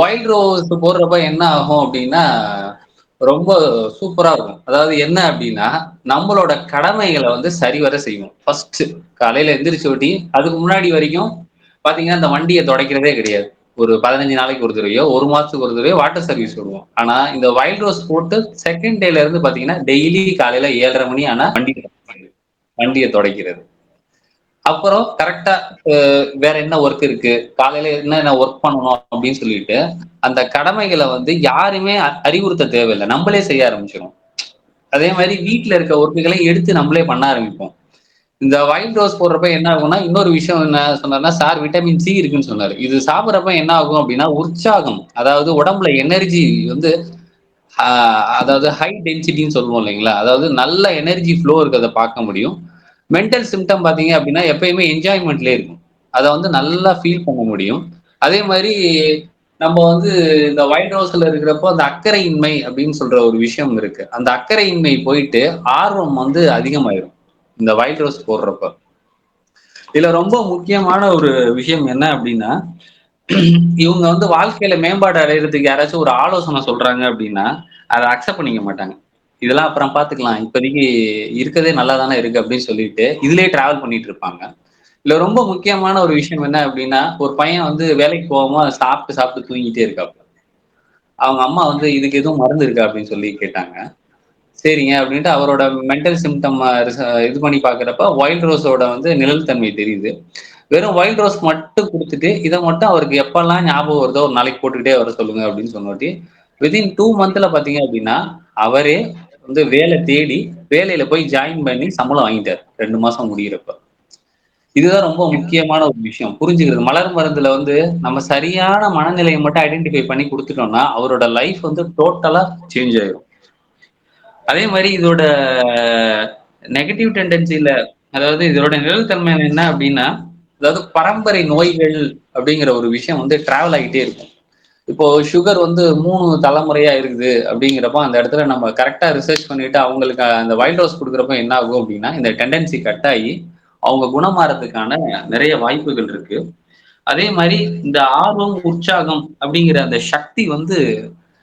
Wild rose போடுறப்ப என்ன ஆகும் அப்படின்னா ரொம்ப சூப்பரா இருக்கும். அதாவது என்ன அப்படின்னா நம்மளோட கடமைகளை வந்து சரிவர செய்வோம் ஃபர்ஸ்ட் காலையில எந்திரிச்சு ஓட்டி அதுக்கு முன்னாடி வரைக்கும் பாத்தீங்கன்னா இந்த வண்டியை துடைக்கிறதே கிடையாது. ஒரு பதினஞ்சு நாளைக்கு ஒரு தடவையோ ஒரு மாசத்துக்கு ஒரு தடவையோ வாட்டர் சர்வீஸ் விடுவோம். ஆனா இந்த வைல்ட் ரோஸ் போட்டு செகண்ட் டேல இருந்து பாத்தீங்கன்னா டெய்லி காலையில ஏழரை மணி ஆனா வண்டி வண்டியை துடைக்கிறது. அப்புறம் கரெக்டா வேற என்ன ஒர்க் இருக்கு? காலையில என்ன ஒர்க் பண்ணணும் அப்படின்னு சொல்லிட்டு அந்த கடமைகளை வந்து யாருமே அறிவுறுத்த தேவையில்லை. நம்மளே செய்ய ஆரம்பிச்சிடும் அதே மாதிரி வீட்டுல இருக்க ஒர்க்குகளை எடுத்து நம்மளே பண்ண ஆரம்பிப்போம். இந்த ஒயிட் ரோஸ் போடுறப்ப என்ன ஆகும்னா இன்னொரு விஷயம் என்ன சொன்னார்னா சார் விட்டமின் சி இருக்குன்னு சொன்னாரு. இது சாப்பிட்றப்ப என்ன ஆகும் அப்படின்னா உற்சாகம் அதாவது உடம்புல எனர்ஜி வந்து அதாவது ஹை டென்சிட்டின்னு சொல்லுவோம் இல்லைங்களா? அதாவது நல்ல எனர்ஜி ஃப்ளோ இருக்கிறத பார்க்க முடியும். மென்டல் சிம்டம் பார்த்தீங்க அப்படின்னா எப்பயுமே என்ஜாய்மெண்ட்லேயே இருக்கும். அதை வந்து நல்லா ஃபீல் பண்ண முடியும். அதே மாதிரி நம்ம வந்து இந்த ஒயிட் ஹவுஸ்ல இருக்கிறப்போ அந்த அக்கறையின்மை அப்படின்னு சொல்ற ஒரு விஷயம் இருக்கு. அந்த அக்கறையின்மை போயிட்டு ஆர்வம் வந்து அதிகமாயிரும் இந்த ஒயிட் ரோஸ் போடுறப்ப. இதுல ரொம்ப முக்கியமான ஒரு விஷயம் என்ன அப்படின்னா இவங்க வந்து வாழ்க்கையில மேம்பாடு அடைகிறதுக்கு யாராச்சும் ஒரு ஆலோசனை சொல்றாங்க அப்படின்னா அதை அக்செப்ட் பண்ணிக்க மாட்டாங்க. இதெல்லாம் அப்புறம் பாத்துக்கலாம். இப்போதைக்கு இருக்கதே நல்லா தானே இருக்கு அப்படின்னு சொல்லிட்டு இதுலயே டிராவல் பண்ணிட்டு இருப்பாங்க. இல்ல ரொம்ப முக்கியமான ஒரு விஷயம் என்ன அப்படின்னா ஒரு பையன் வந்து வேலைக்கு போகாம சாப்பிட்டு சாப்பிட்டு தூங்கிட்டே இருக்காப்ல. அவங்க அம்மா வந்து இதுக்கு எதுவும் மருந்து இருக்கா அப்படின்னு சொல்லி கேட்டாங்க. சரிங்க அப்படின்ட்டு அவரோட மென்டல் சிம்டம் இது பண்ணி பாக்குறப்ப வைல்ட் ரோஸோட வந்து நிழல் தன்மை தெரியுது. வெறும் வைல்ட் ரோஸ் மட்டும் கொடுத்துட்டு இதை மட்டும் அவருக்கு எப்பெல்லாம் ஞாபகம் வருதோ ஒரு நாளைக்கு போட்டுக்கிட்டே வர சொல்லுங்க அப்படின்னு சொன்னாட்டி வித்தின் டூ மந்த்ல பாத்தீங்க அப்படின்னா அவரே வந்து வேலை தேடி வேலையில போய் ஜாயின் பண்ணி சம்பளம் வாங்கிட்டார். ரெண்டு மாசம் முடிகிறப்ப இதுதான் ரொம்ப முக்கியமான ஒரு விஷயம். புரிஞ்சுக்கிறது. மலர் மருந்துல வந்து நம்ம சரியான மனநிலையை மட்டும் ஐடென்டிஃபை பண்ணி கொடுத்துட்டோம்னா அவரோட லைஃப் வந்து டோட்டலா சேஞ்ச் ஆயிடும் அதே மாதிரி இதோட நெகட்டிவ் டெண்டன்சில அதாவது இதோட நிழல் தன்மை என்ன அப்படின்னா அதாவது பரம்பரை நோய்கள் அப்படிங்கிற ஒரு விஷயம் வந்து டிராவல் ஆகிட்டே இருக்கும். இப்போ சுகர் வந்து மூணு தலைமுறையா இருக்குது அப்படிங்கிறப்ப அந்த இடத்துல நம்ம கரெக்டா ரிசர்ச் பண்ணிட்டு அவங்களுக்கு அந்த வைல்ட் ஹவுஸ் கொடுக்குறப்ப என்ன ஆகும் அப்படின்னா இந்த டெண்டன்சி கட் ஆகி அவங்க குணமாறதுக்கான நிறைய வாய்ப்புகள் இருக்கு. அதே மாதிரி இந்த ஆர்வம் உற்சாகம் அப்படிங்கிற அந்த சக்தி வந்து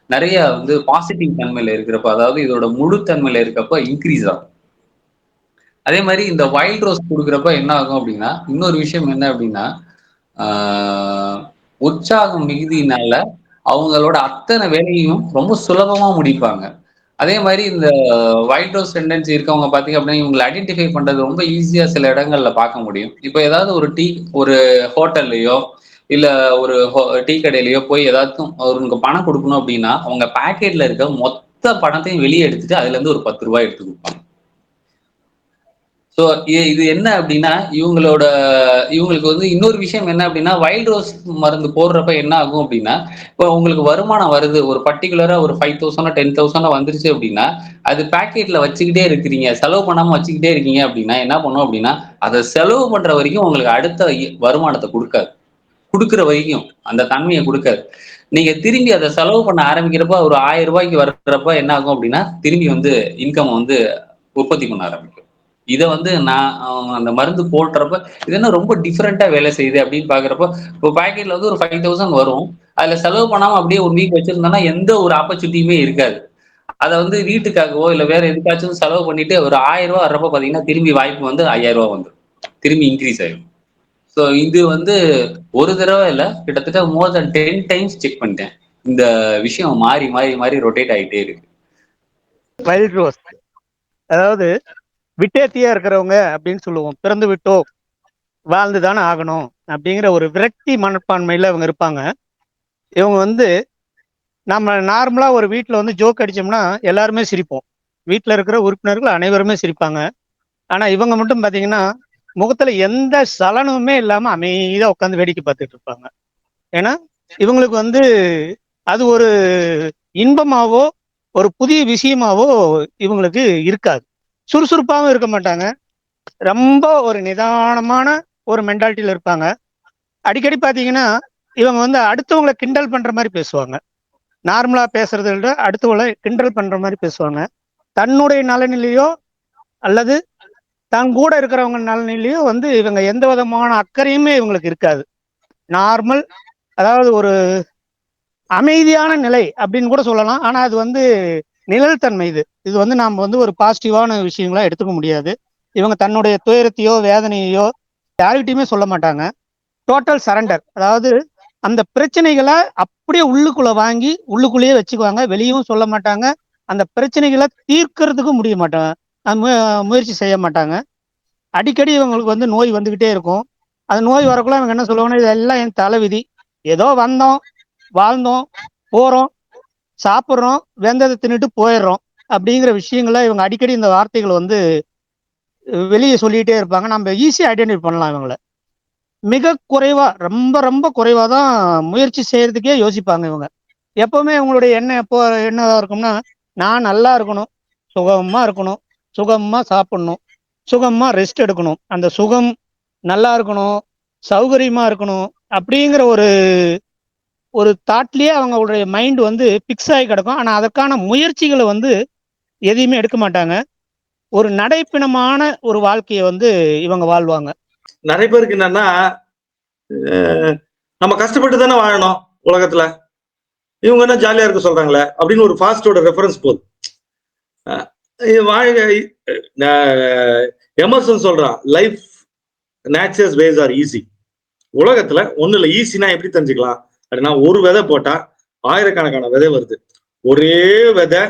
நிறைய வந்து பாசிட்டிவ் தன்மையில இருக்கிறப்ப அதாவது இதோட முழு தன்மையில இருக்கப்ப இன்க்ரீஸ் ஆகும். அதே மாதிரி இந்த வைல்ட் ரோஸ் கொடுக்குறப்ப என்ன ஆகும் அப்படின்னா இன்னொரு விஷயம் என்ன அப்படின்னா உற்சாகம் மிகுதியினால அவங்களோட அத்தனை வேலையும் ரொம்ப சுலபமா முடிப்பாங்க. அதே மாதிரி இந்த ஒயிட் ஹவுஸ் டெண்டன்சி இருக்கவங்க பார்த்தீங்க அப்படின்னா இவங்களை ஐடென்டிஃபை பண்றது ரொம்ப ஈஸியா சில இடங்கள்ல பார்க்க முடியும். இப்போ ஏதாவது ஒரு டீ ஒரு ஹோட்டல்லையோ இல்ல ஒரு டீ கடையிலயோ போய் ஏதாச்சும் அவருக்கு பணம் கொடுக்கணும் அப்படின்னா அவங்க பேக்கெட்ல இருக்க மொத்த பணத்தையும் வெளியே எடுத்துட்டு அதுல இருந்து ஒரு பத்து ரூபாய் எடுத்து கொடுப்பாங்க. ஸோ இது என்ன அப்படின்னா இவங்களோட இவங்களுக்கு வந்து இன்னொரு விஷயம் என்ன அப்படின்னா வைல்ட் ரோஸ் மருந்து போடுறப்ப என்ன ஆகும் அப்படின்னா இப்போ உங்களுக்கு வருமானம் வருது ஒரு பர்டிகுலராக ஒரு ஃபைவ் தௌசண்ட் டென் தௌசண்டோ வந்துருச்சு அப்படின்னா அது பேக்கெட்டில் வச்சுக்கிட்டே இருக்கிறீங்க செலவு பண்ணாமல் வச்சுக்கிட்டே இருக்கீங்க அப்படின்னா என்ன பண்ணும் அப்படின்னா அதை செலவு பண்ணுற வரைக்கும் உங்களுக்கு அடுத்த வருமானத்தை கொடுக்காது. கொடுக்குற வரைக்கும் அந்த தன்மையை கொடுக்காது. நீங்க திரும்பி அதை செலவு பண்ண ஆரம்பிக்கிறப்ப ஒரு ஆயிரம் ரூபாய்க்கு வர்றப்ப என்ன ஆகும் அப்படின்னா திரும்பி வந்து இன்கம் வந்து உற்பத்தி பண்ண ஆரம்பிக்கும். இதை வந்து நான் அந்த மருந்து போடுறப்ப இது என்ன ரொம்ப டிஃப்ரெண்டா வேலை செய்யுது அப்படின்னு பாக்குறப்ப இப்போ பேக்கெட்ல வந்து ஒரு ஃபைவ் தௌசண்ட் வரும். அதுல செலவு பண்ணாம அப்படியே ஒரு வீக் வச்சிருந்தோம்னா எந்த ஒரு ஆப்பர்ச்சுனிட்டியுமே இருக்காது. அதை வந்து வீட்டுக்காகவோ இல்ல வேற எதுக்காச்சும் செலவு பண்ணிட்டு ஒரு ஆயிரம் ரூபா வர்றப்ப பாத்தீங்கன்னா திரும்பி வாய்ப்பு வந்து ஐயாயிரம் ரூபா வந்துடும் திரும்பி இன்க்ரீஸ் ஆயிடும் ஸோ இது வந்து ஒரு தடவை இல்லை கிட்டத்தட்ட more than ten times check பண்ணிட்டேன். இந்த விஷயம் மாறி மாறி மாறி ரொட்டேட் ஆகிட்டே இருக்கு. அதாவது விட்டேத்தியா இருக்கிறவங்க அப்படின்னு சொல்லுவோம். பிறந்து விட்டோ வாழ்ந்து தானே ஆகணும் அப்படிங்கிற ஒரு விரக்தி மனப்பான்மையில் இவங்க இருப்பாங்க. இவங்க வந்து நம்ம நார்மலாக ஒரு வீட்டில் வந்து ஜோக் அடித்தோம்னா எல்லாருமே சிரிப்போம். வீட்டில் இருக்கிற உறுப்பினர்கள் அனைவருமே சிரிப்பாங்க. ஆனால் இவங்க மட்டும் பார்த்தீங்கன்னா முகத்தில் எந்த சலனமுமே இல்லாமல் அமைதியாக உட்காந்து வேடிக்கை பார்த்துட்டு இருப்பாங்க. ஏன்னா இவங்களுக்கு வந்து அது ஒரு இன்பமாவோ ஒரு புதிய விஷயமாவோ இவங்களுக்கு இருக்காது. சுறுசுறுப்பாகவும் இருக்க மாட்டாங்க. ரொம்ப ஒரு நிதானமான ஒரு மென்டாலிட்டியில் இருப்பாங்க. அடிக்கடி பார்த்தீங்கன்னா இவங்க வந்து அடுத்தவங்களை கிண்டல் பண்ணுற மாதிரி பேசுவாங்க. நார்மலாக பேசுறதை விட அடுத்தவங்களை கிண்டல் பண்ணுற மாதிரி பேசுவாங்க. தன்னுடைய நலனிலேயோ அல்லது தன் கூட இருக்கிறவங்க நலனிலேயோ வந்து இவங்க எந்த விதமான அக்கறையுமே இவங்களுக்கு இருக்காது. நார்மல் அதாவது ஒரு அமைதியான நிலை அப்படின்னு கூட சொல்லலாம். ஆனால் அது வந்து நிழல் தன்மை இது. இது வந்து நாம் வந்து ஒரு பாசிட்டிவான விஷயங்களா எடுத்துக்க முடியாது. இவங்க தன்னுடைய துயரத்தையோ வேதனையோ யார்கிட்டயுமே சொல்ல மாட்டாங்க. டோட்டல் சரண்டர் அதாவது அந்த பிரச்சனைகளை அப்படியே உள்ளுக்குள்ள வாங்கி உள்ளுக்குள்ளேயே வச்சுக்குவாங்க. வெளியும் சொல்ல மாட்டாங்க. அந்த பிரச்சனைகளை தீர்க்கறதுக்கும் முடிய மாட்டாங்க. மு- முயற்சி செய்ய மாட்டாங்க. அடிக்கடி இவங்களுக்கு வந்து நோய் வந்துகிட்டே இருக்கும். அந்த நோய் வரக்குள்ள இவங்க என்ன சொல்லுவாங்கன்னா இதெல்லாம் என் தலைவிதி. ஏதோ வந்தோம் வாழ்ந்தோம் போறோம். சாப்பிட்றோம் வெந்ததை தின்னுட்டு போயிடுறோம் அப்படிங்கிற விஷயங்களை இவங்க அடிக்கடி இந்த வார்த்தைகள் வந்து வெளியே சொல்லிகிட்டே இருப்பாங்க. நம்ம ஈஸியாக ஐடென்டிஃபை பண்ணலாம் இவங்கள. மிக குறைவா ரொம்ப ரொம்ப குறைவா தான் முயற்சி செய்யறதுக்கே யோசிப்பாங்க இவங்க. எப்பவுமே இவங்களுடைய எண்ணம் எப்போ என்னதாக இருக்கும்னா நான் நல்லா இருக்கணும் சுகமா இருக்கணும் சுகமா சாப்பிடணும் சுகமா ரெஸ்ட் எடுக்கணும். அந்த சுகம் நல்லா இருக்கணும் சௌகரியமா இருக்கணும் அப்படிங்கிற ஒரு ஒரு தாட்லேயே அவங்களுடைய மைண்ட் வந்து பிக்ஸ் ஆகி கிடக்கும். ஆனால் அதற்கான முயற்சிகளை வந்து எதையுமே எடுக்க மாட்டாங்க. ஒரு நடைப்பிணமான ஒரு வாழ்க்கையை வந்து இவங்க வாழ்வாங்க. நிறைய பேருக்கு என்னன்னா நம்ம கஷ்டப்பட்டு தானே வாழணும் உலகத்துல. இவங்க என்ன ஜாலியா இருக்க சொல்றாங்களே அப்படின்னு ஒரு ஃபாஸ்டோட ரெஃபரன்ஸ் போகுது இது வாழ்க எமர்சன் சொல்றான் life nature's ways are easy உலகத்துல ஒண்ணு இல்லை ஈஸினா எப்படி தெரிஞ்சுக்கலாம்? அப்படின்னா ஒரு விதை போட்டா ஆயிரக்கணக்கான விதை வருது. ஒரே விதை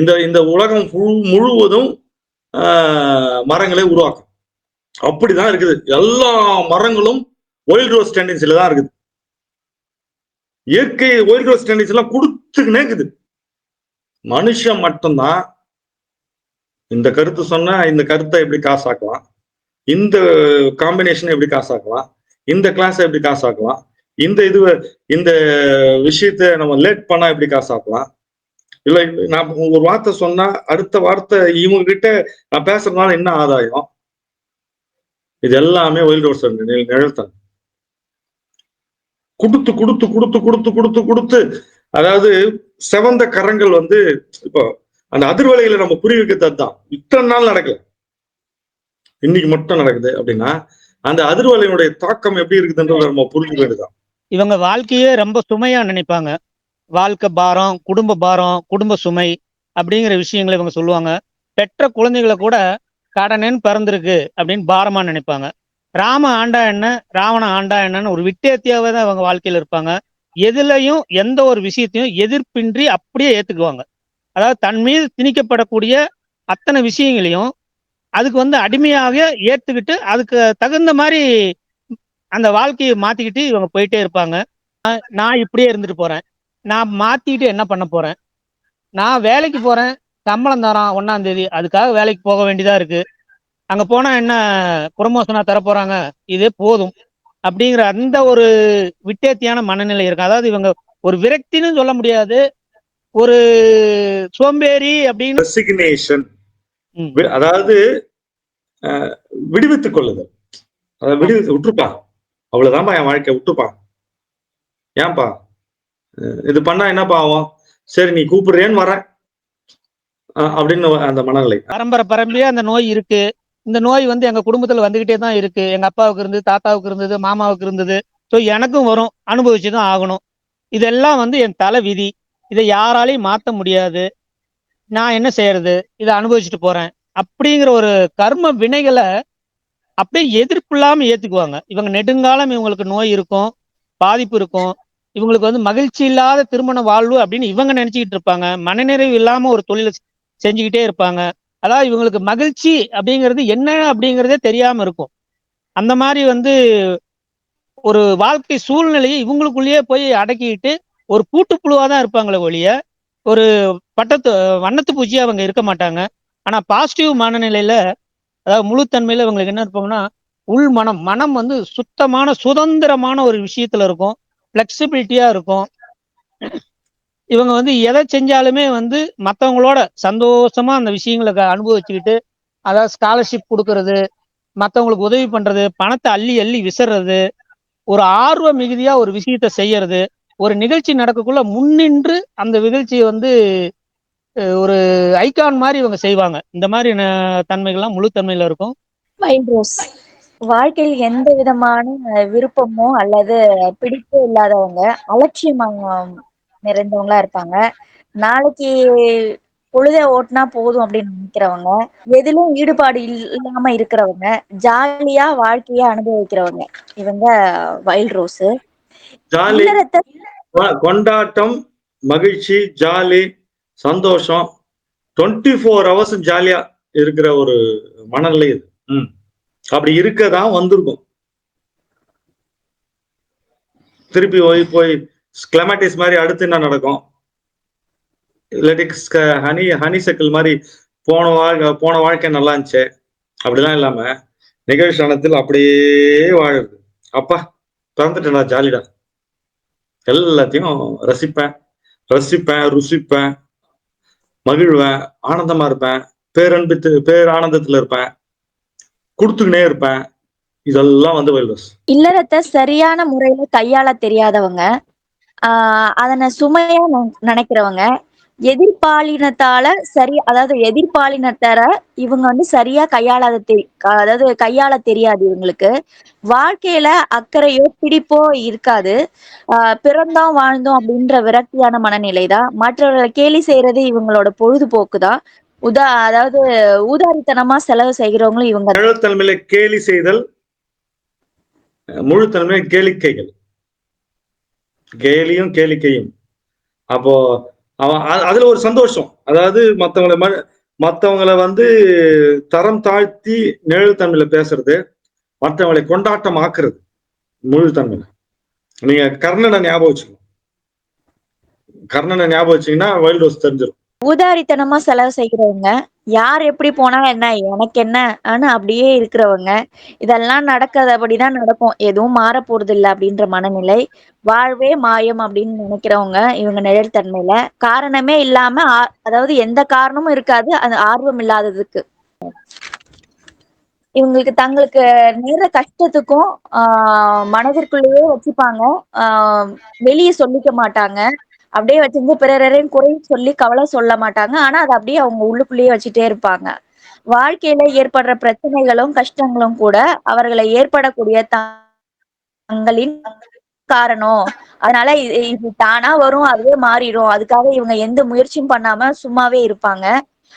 இந்த இந்த உலகம் முழுவதும் மரங்களை உருவாக்கும். அப்படிதான் இருக்குது. எல்லா மரங்களும் ஒயில் ரோஸ் டெண்டன்சில தான் இருக்குது. இயற்கை ஒயில் ரோஸ் டெண்டன்சி எல்லாம் கொடுத்துக்கினே இருக்குது. மனுஷன் மட்டும்தான் இந்த கருத்து சொன்னா இந்த கருத்தை எப்படி காசாக்கலாம்? இந்த காம்பினேஷனை எப்படி காசாக்கலாம்? இந்த கிளாஸை எப்படி காசாக்கலாம்? இந்த இது இந்த விஷயத்த நம்ம லேட் பண்ணா எப்படி காசாக்கலாம் இல்ல நான் ஒரு வார்த்தை சொன்னா அடுத்த வார்த்தை இவங்க கிட்ட நான் பேசுறதுனால என்ன ஆதாயம்? இது எல்லாமே ஒயில் ரோஸ் நிழல்தான் கொடுத்து கொடுத்து கொடுத்து கொடுத்து கொடுத்து கொடுத்து அதாவது செவந்த கரங்கள் வந்து இப்போ அந்த அதிர்வலையில நம்ம புரிய வைக்கிறது தான் இத்தனை நாள் நடக்கல. இன்னைக்கு மட்டும் நடக்குது அப்படின்னா அந்த அதிர்வலையினுடைய தாக்கம் எப்படி இருக்குதுன்றத நம்ம புரிஞ்சுக்க வேண்டியதுதான். இவங்க வாழ்க்கையே ரொம்ப சுமையா நினைப்பாங்க. வாழ்க்கை பாரம் குடும்ப பாரம் குடும்ப சுமை அப்படிங்கிற விஷயங்களை இவங்க சொல்லுவாங்க. பெற்ற குழந்தைகளை கூட கடனேன்னு பிறந்திருக்கு அப்படின்னு பாரமா நினைப்பாங்க. ராம ஆண்டா என்ன ராவண ஆண்டா என்னன்னு ஒரு விட்டேத்தியாவே தான் அவங்க வாழ்க்கையில இருப்பாங்க. எதுலையும் எந்த ஒரு விஷயத்தையும் எதிர்ப்பின்றி அப்படியே ஏத்துக்குவாங்க. அதாவது தன் மீது திணிக்கப்படக்கூடிய அத்தனை விஷயங்களையும் அதுக்கு வந்து அடிமையாக ஏத்துக்கிட்டு அதுக்கு தகுந்த மாதிரி அந்த வாழ்க்கையை மாத்திக்கிட்டு இவங்க போயிட்டே இருப்பாங்க. நான் இப்படியே இருந்துட்டு போறேன். நான் மாத்திட்டு என்ன பண்ண போறேன்? நான் வேலைக்கு போறேன். சம்பளம் தரான் ஒன்னாம் தேதி. அதுக்காக வேலைக்கு போக வேண்டியதா இருக்கு. அங்க போனா என்ன ப்ரொமோஷனா தர போறாங்க இதே போதும். அப்படிங்கிற அந்த ஒரு விட்டேத்தியான மனநிலை இருக்கு. அதாவது இவங்க ஒரு விரக்தின்னு சொல்ல முடியாது. ஒரு சோம்பேறி அப்படின்னு. அதாவது விடுவித்துக் கொள்ளுதல். விடுவித்து விட்டுருப்பா அவ்வளவுதான்ப்பா என் வாழ்க்கை விட்டுப்பா. ஏன்பா? இது பண்ணா என்னப்பா ஆகும்? சரி நீ கூப்பிடுறேன்னு வரேன். அப்படின்னு அந்த மனநிலை. பரம்பரை பரம்பரையா அந்த நோய் இருக்கு. இந்த நோய் வந்து எங்க குடும்பத்துல வந்துகிட்டே தான் இருக்கு. எங்க அப்பாவுக்கு இருந்தது தாத்தாவுக்கு இருந்தது மாமாவுக்கு இருந்தது. ஸோ எனக்கும் வரும். அனுபவிச்சு தான் ஆகணும். இதெல்லாம் வந்து என் தலை விதி. இதை யாராலையும் மாத்த முடியாது. நான் என்ன செய்யறது? இதை அனுபவிச்சுட்டு போறேன். அப்படிங்கிற ஒரு கர்ம வினைகளை அப்படியே எதிர்ப்பு இல்லாமல் ஏற்றுக்குவாங்க இவங்க நெடுங்காலம் இவங்களுக்கு நோய் இருக்கும் பாதிப்பு இருக்கும். இவங்களுக்கு வந்து மகிழ்ச்சி இல்லாத திருமண வாழ்வு அப்படின்னு இவங்க நினச்சிக்கிட்டு இருப்பாங்க. மனநிறைவு இல்லாமல் ஒரு தொழிலை செஞ்சுக்கிட்டே இருப்பாங்க. அதாவது இவங்களுக்கு மகிழ்ச்சி அப்படிங்கிறது என்ன அப்படிங்கிறதே தெரியாமல் இருக்கும். அந்த மாதிரி வந்து ஒரு வாழ்க்கை சூழ்நிலையை இவங்களுக்குள்ளேயே போய் அடக்கிட்டு ஒரு கூட்டுப்புழுவாக தான் இருப்பாங்களே ஒழிய ஒரு பட்டத்து வண்ணத்து பூச்சியாக அவங்க இருக்க மாட்டாங்க. ஆனால் பாசிட்டிவ் மனநிலையில அதாவது முழுத்தன்மையில இவங்களுக்கு என்ன இருப்பாங்கன்னா உள் மனம் மனம் வந்து சுத்தமான சுதந்திரமான ஒரு விஷயத்துல இருக்கும். ஃபிளெக்சிபிலிட்டியா இருக்கும். இவங்க வந்து எதை செஞ்சாலுமே வந்து மற்றவங்களோட சந்தோஷமா அந்த விஷயங்களை க- அனுபவிச்சுக்கிட்டு அதாவது ஸ்காலர்ஷிப் கொடுக்கறது மற்றவங்களுக்கு உதவி பண்றது பணத்தை அள்ளி அள்ளி விசுறது ஒரு ஆர்வ மிகுதியா ஒரு விஷயத்த செய்யறது ஒரு நிகழ்ச்சி நடக்கக்குள்ள முன்னின்று அந்த நிகழ்ச்சியை வந்து ஒரு ஐகான் மாதிரி இவங்க செய்வாங்க. இந்த மாதிரி தன்மைகள்லாம் முழு தன்மையில இருக்கும். வைல்ட் ரோஸ் வாழ்க்கையில் எந்த விதமான விருப்பமோ அல்லது பிடிப்போ இல்லாதவங்க அலட்சியமா நிறைந்தவங்களா இருப்பாங்க. நாளைக்கு பொழுத ஓட்டுனா போதும் அப்படின்னு நினைக்கிறவங்க எதிலும் ஈடுபாடு இல்- இல்லாம இருக்கிறவங்க ஜாலியா வாழ்க்கைய அனுபவிக்கிறவங்க. இவங்க வைல்ட் ரோஸ் கொண்டாட்டம் மகிழ்ச்சி ஜாலி சந்தோஷம். டுவெண்ட்டி ஃபோர் ஹவர்ஸ் ஜாலியா இருக்கிற ஒரு மனநிலை இது. அப்படி இருக்கதான் வந்திருக்கும். திருப்பி போய் போய் கிளமேட்டிஸ் மாதிரி அடுத்து என்ன நடக்கும்? இல்லாட்டி ஹனி ஹனி சக்கிள் மாதிரி போன வாழ்க்கை போன வாழ்க்கை நல்லா இருந்துச்சு. அப்படிலாம் இல்லாம நிகழ்ச்சானத்தில் அப்படியே வாழுது அப்பா பிறந்துட்டேன்டா ஜாலிடா எல்லாத்தையும் ரசிப்பேன். ரசிப்பேன் ருசிப்பேன். மகிழ்வேன் ஆனந்தமா இருப்பேன் பேரன்பு பேரானந்தத்துல இருப்பேன் கொடுத்துக்கினே இருப்பேன். இதெல்லாம் வந்து வைரஸ் இல்லறத்தை சரியான முறையில கையாள தெரியாதவங்க ஆஹ் அதனை சுமையா நினைக்கிறவங்க எதிர்பாலினத்தால சரி அதாவது எதிர்பாலினத்தர இவங்க வந்து சரியா கையாளாத தெரி- அதாவது கையாள தெரியாது இவங்களுக்கு. வாழ்க்கையில அக்கறையோ பிடிப்போ இருக்காது. ஆஹ் பிறந்தோம் வாழ்ந்தோம் அப்படின்ற விரக்தியான மனநிலை தான் மற்றவர்களை கேலி செய்யறது இவங்களோட பொழுதுபோக்கு தான். உதா அதாவது ஊதாரித்தனமா செலவு செய்கிறவங்களும் இவங்க நிழல்தன்மையில கேலி செய்தல் முழுத்தன்மை கேளிக்கைகள். கேலியும் கேளிக்கையும். அப்போ அவன் அதுல ஒரு சந்தோஷம். அதாவது மத்தவங்களை ம- மத்தவங்களை வந்து தரம் தாழ்த்தி நிழல்தன்மையில பேசுறது மற்றவங்களை கொண்டாட்டம் ஆக்குறது முழு முழுத்தன்மையில நீங்க கர்ணனை ஞாபகம் வச்சுக்கணும். கர்ணனை ஞாபகம் வச்சீங்கன்னா வைல்ட் ரோஸ் தெரிஞ்சிடும் ஊதாரித்தனமா செலவு செய்கிறவங்க யார் எப்படி போனா என்ன எனக்கு என்ன ஆனா அப்படியே இருக்கிறவங்க இதெல்லாம் நடக்காதபடிதான் நடக்கும். எதுவும் மாற போறது இல்லை அப்படின்ற மனநிலை. வாழ்வே மாயம் அப்படின்னு நினைக்கிறவங்க இவங்க நிழல்தன்மையில காரணமே இல்லாம அதாவது எந்த காரணமும் இருக்காது. அது ஆர்வம் இல்லாததுக்கு. இவங்களுக்கு தங்களுக்கு நேர கஷ்டத்துக்கும் ஆஹ் மனதிற்குள்ளேயே வச்சுப்பாங்க. ஆஹ் வெளியே சொல்லிக்க மாட்டாங்க. அப்படியே வச்சிருந்து பிறரையும் குறை சொல்லி கவலை சொல்ல மாட்டாங்க. ஆனா அதை அப்படியே அவங்க உள்ளுக்குள்ளேயே வச்சுட்டே இருப்பாங்க. வாழ்க்கையில ஏற்படுற பிரச்சனைகளும் கஷ்டங்களும் கூட அவர்களை ஏற்படக்கூடிய தங்களின் காரணம். அதனால இது இது தானா வரும் அதுவே மாறிடும். அதுக்காக இவங்க எந்த முயற்சியும் பண்ணாம சும்மாவே இருப்பாங்க.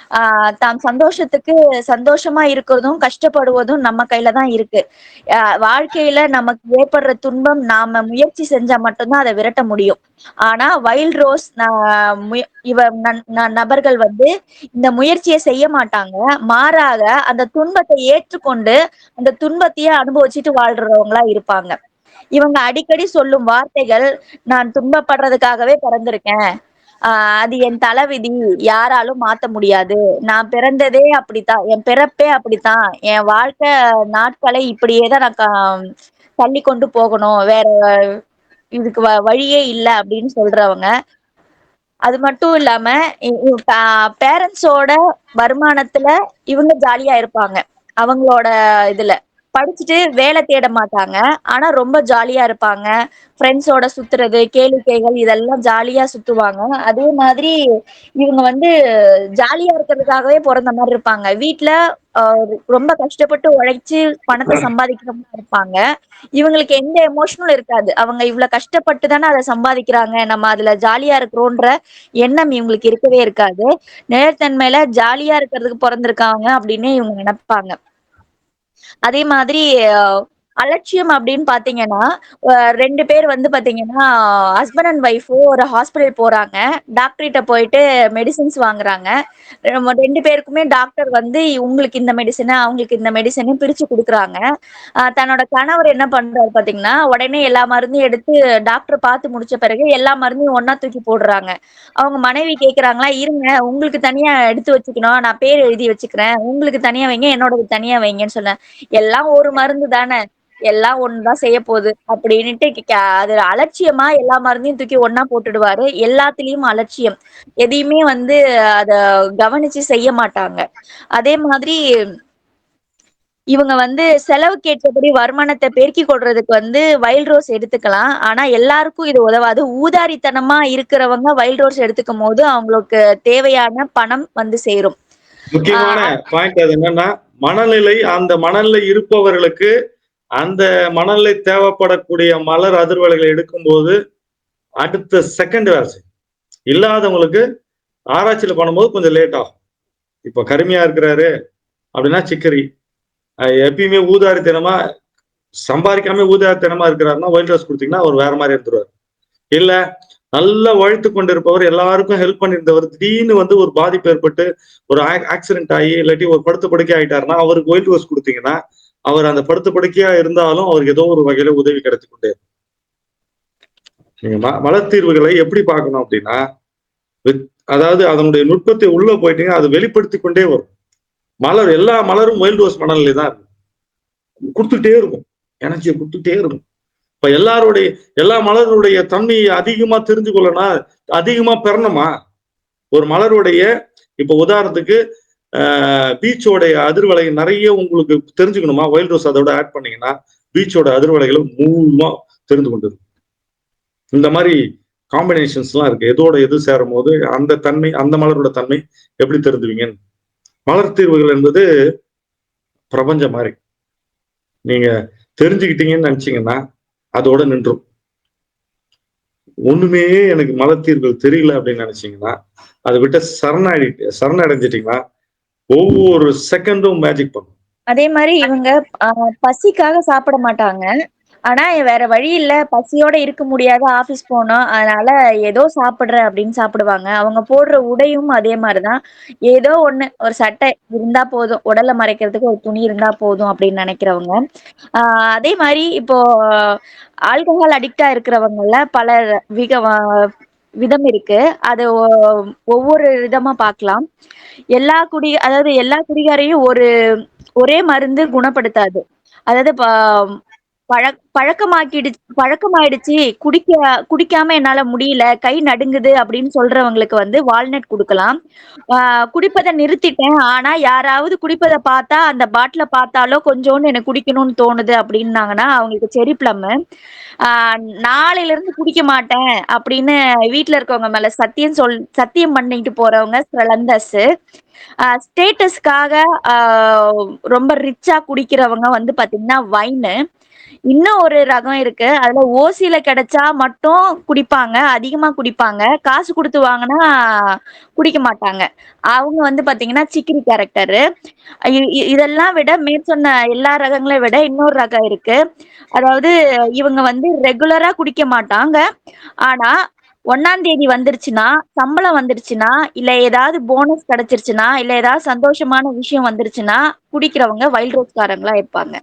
ஆஹ் தாம் சந்தோஷத்துக்கு சந்தோஷமா இருக்கிறதும் கஷ்டப்படுவதும் நம்ம கையில தான் இருக்கு. ஆஹ் வாழ்க்கையில நமக்கு ஏற்படுற துன்பம் நாம முயற்சி செஞ்சா மட்டும்தான் அதை விரட்ட முடியும். ஆனா வைல்ட் ரோஸ் இவ ந- நபர்கள் வந்து இந்த முயற்சியை செய்ய மாட்டாங்க. மாறாக அந்த துன்பத்தை ஏற்றுக்கொண்டு அந்த துன்பத்தையே அனுபவிச்சுட்டு வாழ்றவங்களா இருப்பாங்க. இவங்க அடிக்கடி சொல்லும் வார்த்தைகள் நான் துன்பப்படுறதுக்காகவே பிறந்திருக்கேன். ஆஹ் அது என் தலைவிதி யாராலும் மாத்த முடியாது. நான் பிறந்ததே அப்படித்தான் என் பிறப்பே அப்படித்தான். என் வாழ்க்கை நாட்களை இப்படியேதான் நான் க- தள்ளி கொண்டு போகணும். வேற இதுக்கு வ- வழியே இல்லை அப்படின்னு சொல்றவங்க. அது மட்டும் இல்லாம பேரண்ட்ஸோட வருமானத்துல இவங்க ஜாலியா இருப்பாங்க. அவங்களோட இதுல. படிச்சுட்டு வேலை தேட மாட்டாங்க. ஆனா ரொம்ப ஜாலியா இருப்பாங்க. ஃப்ரெண்ட்ஸோட சுத்துறது கேளிக்கைகள் இதெல்லாம் ஜாலியா சுத்துவாங்க. அதே மாதிரி இவங்க வந்து ஜாலியா இருக்கிறதுக்காகவே பிறந்த மாதிரி இருப்பாங்க. வீட்டுல ரொம்ப கஷ்டப்பட்டு உழைச்சு பணத்தை சம்பாதிக்கிறவங்க இருப்பாங்க. இவங்களுக்கு எந்த எமோஷனும் இருக்காது. அவங்க இவ்வளவு கஷ்டப்பட்டு தானே அதை சம்பாதிக்கிறாங்க. நம்ம அதுல ஜாலியா இருக்கிறோன்ற எண்ணம் இவங்களுக்கு இருக்கவே இருக்காது. நிழற்தன்மையில ஜாலியா இருக்கிறதுக்கு பிறந்திருக்காங்க அப்படின்னு இவங்க நினைப்பாங்க. அதே மாதிரி அலட்சியம் அப்படின்னு பாத்தீங்கன்னா ரெண்டு பேர் வந்து பாத்தீங்கன்னா ஹஸ்பண்ட் அண்ட் ஒய்ஃபோ ஒரு ஹாஸ்பிட்டல் போறாங்க. டாக்டர்கிட்ட போயிட்டு மெடிசின்ஸ் வாங்குறாங்க. ரெண்டு பேருக்குமே டாக்டர் வந்து உங்களுக்கு இந்த மெடிசனை அவங்களுக்கு இந்த மெடிசனையும் பிரிச்சு கொடுக்குறாங்க. ஆஹ் தன்னோட கணவர் என்ன பண்றாரு பாத்தீங்கன்னா உடனே எல்லா மருந்தையும் எடுத்து டாக்டர் பார்த்து முடிச்ச பிறகு எல்லா மருந்தையும் ஒன்னா தூக்கி போடுறாங்க. அவங்க மனைவி கேக்குறாங்களா இருங்க உங்களுக்கு தனியா எடுத்து வச்சுக்கணும். நான் பேர் எழுதி வச்சுக்கிறேன். உங்களுக்கு தனியா வைங்க என்னோட தனியா வைங்கன்னு சொன்னேன் எல்லாம் ஒரு மருந்து தானே. எல்லாம் ஒண்ணுதான் செய்ய போகுது அப்படின்னுட்டு அது அலட்சியமா எல்லா மருந்தையும் தூக்கி ஒண்ணா போட்டுடுவாரு. எல்லாத்துலயும் அலட்சியம். எதையுமே வந்து அத கவனிச்சு செய்ய மாட்டாங்க. அதே மாதிரி இவங்க வந்து செலவுக்கு ஏற்றபடி வருமானத்தை பெருக்கி கொள்றதுக்கு வந்து வைல்ட் ரோஸ் எடுத்துக்கலாம். ஆனா எல்லாருக்கும் இது உதவாது. ஊதாரித்தனமா இருக்கிறவங்க வைல்ட் ரோஸ் எடுத்துக்கும் போது அவங்களுக்கு தேவையான பணம் வந்து சேரும். முக்கியமான பாயிண்ட் அது என்னன்னா மனநிலை அந்த மனநிலை இருப்பவர்களுக்கு அந்த மனநிலை தேவைப்படக்கூடிய மலர் அதிர்வலைகளை எடுக்கும்போது அடுத்த செகண்ட் வேலை செய்யும். இல்லாதவங்களுக்கு ஆராய்ச்சியில பண்ணும்போது கொஞ்சம் லேட் ஆகும். இப்போ கருமையா இருக்கிறாரு அப்படின்னா சிக்கரி. எப்பயுமே ஊதாரித்தனமா சம்பாதிக்காம ஊதாரித்தனமா இருக்கிறாருன்னா ஒயிட் ரோஸ் கொடுத்தீங்கன்னா அவர் வேற மாதிரி எடுத்துருவார் இல்ல நல்லா உழைத்து கொண்டிருப்பவர் எல்லாருக்கும் ஹெல்ப் பண்ணியிருந்தவர் திடீர்னு வந்து ஒரு பாதிப்பு ஏற்பட்டு ஒரு ஆக்சிடென்ட் ஆகி இல்லாட்டி ஒரு படுத்த படுக்கை ஆயிட்டாருன்னா அவருக்கு ஒயிட் ரோஸ் கொடுத்தீங்கன்னா அவர் அந்த படுத்த படுக்கையா இருந்தாலும் அவருக்கு ஏதோ ஒரு வகையில உதவி கிடைச்சு கொண்டே நீங்க ம- மலர் தீர்வுகளை எப்படி பார்க்கணும் அப்படின்னா அதாவது அதனுடைய நுட்பத்தை உள்ள போயிட்டீங்கன்னா அது வெளிப்படுத்தி கொண்டே வரும். மலர் எல்லா மலரும் ஒயில்ட் ரோஸ் மணல்லே தான் இருக்கும். கொடுத்துட்டே இருக்கும். எனர்ஜியை கொடுத்துட்டே இருக்கும். இப்ப எல்லாருடைய எல்லா மலருடைய தன்மையை அதிகமா தெரிஞ்சு கொள்ளனா அதிகமா பெறணுமா? ஒரு மலருடைய இப்ப உதாரணத்துக்கு பீச்சோடைய அதிர்வலை நிறைய உங்களுக்கு தெரிஞ்சுக்கணுமா? ஒயில்ட் ரோஸ் அதோட ஆட் பண்ணீங்கன்னா பீச்சோட அதிர்வலைகளை முழுமா தெரிந்து கொண்டு இந்த மாதிரி காம்பினேஷன்ஸ் எல்லாம் இருக்கு. எதோட எது சேரும் போது அந்த தன்மை அந்த மலரோட தன்மை எப்படி தெரிஞ்சுவீங்க மலர் தீர்வுகள் என்பது பிரபஞ்சம் மாதிரி. நீங்க தெரிஞ்சுக்கிட்டீங்கன்னு நினைச்சீங்கன்னா அதோட நின்றும். ஒண்ணுமே எனக்கு மலர் தீர்வுகள் தெரியல அப்படின்னு நினைச்சீங்கன்னா அதை விட்ட சரணாடி சரணடைஞ்சிட்டீங்கன்னா ஒவ்வொரு செகண்டும் மேஜிக் பண்ணும். அதே மாதிரி இவங்க ஆஹ், பசிக்காக சாப்பிட மாட்டாங்க. ஆனா வேற வழி இல்ல. பசியோட இருக்க முடியாத ஆபீஸ் போனோம் அதனால ஏதோ சாப்பிடுறேன் அப்படின்னு சாப்பிடுவாங்க. அவங்க போடுற உடையும் அதே மாதிரிதான். ஏதோ ஒண்ணு ஒரு சட்டை இருந்தா போதும். உடலை மறைக்கிறதுக்கு ஒரு துணி இருந்தா போதும் அப்படின்னு நினைக்கிறவங்க. ஆஹ் அதே மாதிரி இப்போ ஆல்கஹால் அடிக்டா இருக்கிறவங்கள பல விக விதம் இருக்கு. அது ஒவ்வொரு விதமா பார்க்கலாம் எல்லா குடி அதாவது எல்லா குடிகாரையும் ஒரு ஒரே மருந்து குணப்படுத்தாது. அதாவது பழ பழக்கமாக்கிடுச்சு பழக்கமாயிடுச்சு. குடிக்க குடிக்காம என்னால முடியல. கை நடுங்குது அப்படின்னு சொல்றவங்களுக்கு வந்து வால்நட் கொடுக்கலாம். ஆஹ் குடிப்பதை நிறுத்திட்டேன். ஆனா யாராவது குடிப்பதை பார்த்தா அந்த பாட்டில பார்த்தாலோ கொஞ்சோண்டு எனக்கு குடிக்கணும்னு தோணுது அப்படின்னாங்கன்னா அவங்களுக்கு செரி பிளம் நாளையில இருந்து குடிக்க மாட்டேன் அப்படின்னு வீட்டுல இருக்கவங்க மேல சத்தியம் சொல் சத்தியம் பண்ணிட்டு போறவங்க ஸ்ரலந்தஸ் ஸ்டேட்டஸ்க்காக ரொம்ப ரிச்சா குடிக்கிறவங்க வந்து பாத்தீங்கன்னா வைனு இன்னும் ஒரு ரகம் இருக்கு. அதுல ஓசியில கிடைச்சா மட்டும் குடிப்பாங்க. அதிகமா குடிப்பாங்க. காசு கொடுத்து வாங்கினா குடிக்க மாட்டாங்க. அவங்க வந்து பாத்தீங்கன்னா சிக்கிரி கேரக்டரு இதெல்லாம் விட மேற்சொன்ன எல்லா ரகங்களையும் விட இன்னொரு ரகம் இருக்கு. அதாவது இவங்க வந்து ரெகுலரா குடிக்க மாட்டாங்க. ஆனா ஒன்னாம் தேதி வந்துருச்சுன்னா சம்பளம் வந்துருச்சுன்னா இல்ல ஏதாவது போனஸ் கிடைச்சிருச்சுன்னா இல்ல ஏதாவது சந்தோஷமான விஷயம் வந்துருச்சுன்னா குடிக்கிறவங்க வைல்ட் ரோஸ்காரங்களா இருப்பாங்க.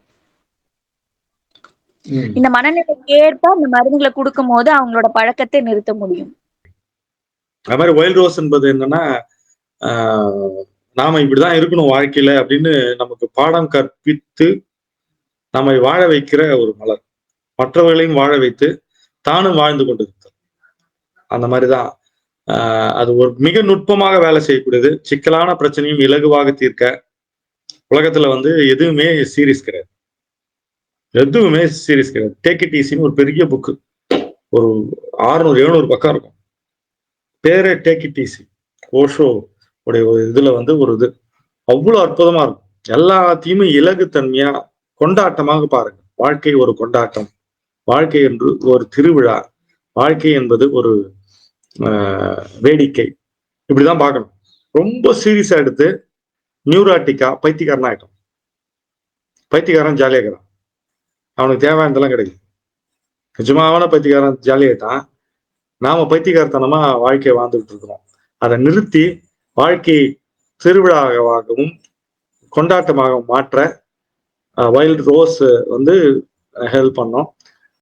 இந்த மனநிலைக்கு ஏற்ப அந்த மருந்துகளை கொடுக்கும் போது அவங்களோட பழக்கத்தை நிறுத்த முடியும். அது மாதிரி ஒயில்ட் ரோஸ் என்பது என்னன்னா ஆஹ், நாம இப்படிதான் இருக்கணும் வாழ்க்கையில அப்படின்னு நமக்கு பாடம் கற்பித்து நம்மை வாழ வைக்கிற ஒரு மலர். மற்றவர்களையும் வாழ வைத்து தானும் வாழ்ந்து கொண்டிருக்கிறது அந்த மாதிரிதான் ஆஹ், அது ஒரு மிக நுட்பமாக வேலை செய்யக்கூடியது. சிக்கலான பிரச்சனையும் இலகுவாக தீர்க்க உலகத்துல வந்து எதுவுமே சீரியஸ் கிடையாது. எதுவுமே சீரியஸ் கிடையாது. டேக் இட் ஈஸின்னு ஒரு பெரிய புக்கு ஒரு ஆறுநூறு எழுநூறு பக்கம் இருக்கும். பேரே டேக் இட் ஈஸி ஓஷோ உடைய ஒரு இதுல வந்து ஒரு இது. அவ்வளோ அற்புதமா இருக்கும். எல்லாத்தையுமே இலகுத்தன்மையா கொண்டாட்டமாக பாருங்க. வாழ்க்கை ஒரு கொண்டாட்டம். வாழ்க்கை என்று ஒரு திருவிழா. வாழ்க்கை என்பது ஒரு வேடிக்கை. இப்படிதான் பார்க்கணும். ரொம்ப சீரியஸா எடுத்து நியூராட்டிக்கா பைத்தியக்காரனா ஆயிட்டோம். பைத்தியக்காரன் ஜாலியா அவனுக்கு தேவையானதெல்லாம் கிடைக்கும். நிஜமாவான பைத்தியக்காரன் ஜாலியாயிட்டான் நாம பைத்தியக்காரத்தனமா வாழ்க்கையை வாழ்ந்துகிட்டு இருக்கிறோம். அதை நிறுத்தி வாழ்க்கை திருவிழாவாகவும் கொண்டாட்டமாக மாற்ற வைல்ட் ரோஸ் வந்து ஹெல்ப் பண்ணோம்.